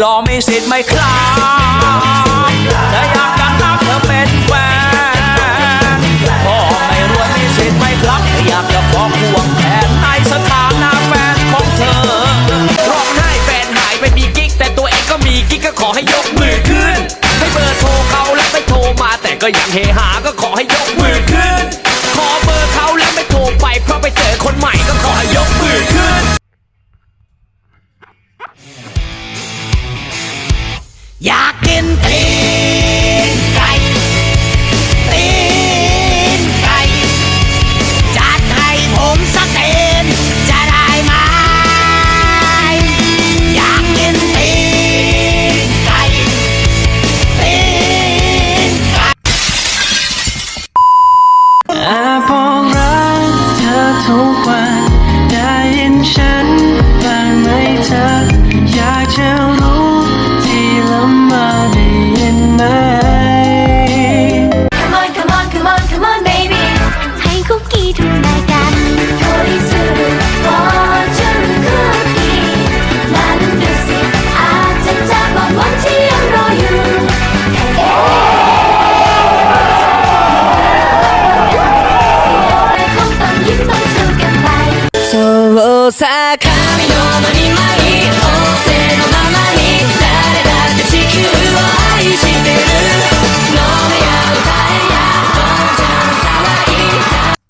หล่อมีสิทธิ์ไหมครับแต่อยากจะนับเธอเป็นแฟนพ่อไม่รวยมีสิทธิ์ไหมครับแต่อยากจะขอควงแขนในสถานะแฟนของเธอร้องไห้แฟนหายไปมีกิ๊กแต่ตัวเองก็มีกิ๊กก็ขอให้ยกมือขึ้น ให้เบอร์โทรเขาแล้วไม่โทรมาแต่ก็ยังเฮหาก็ขอให้ยกมือขึ้น ขอเบอร์เขาแล้วไม่โทรไปเพราะไปเจอคนใหม่ก็ขอให้ยกมือขึ้น อยากกินตี さ髪の何枚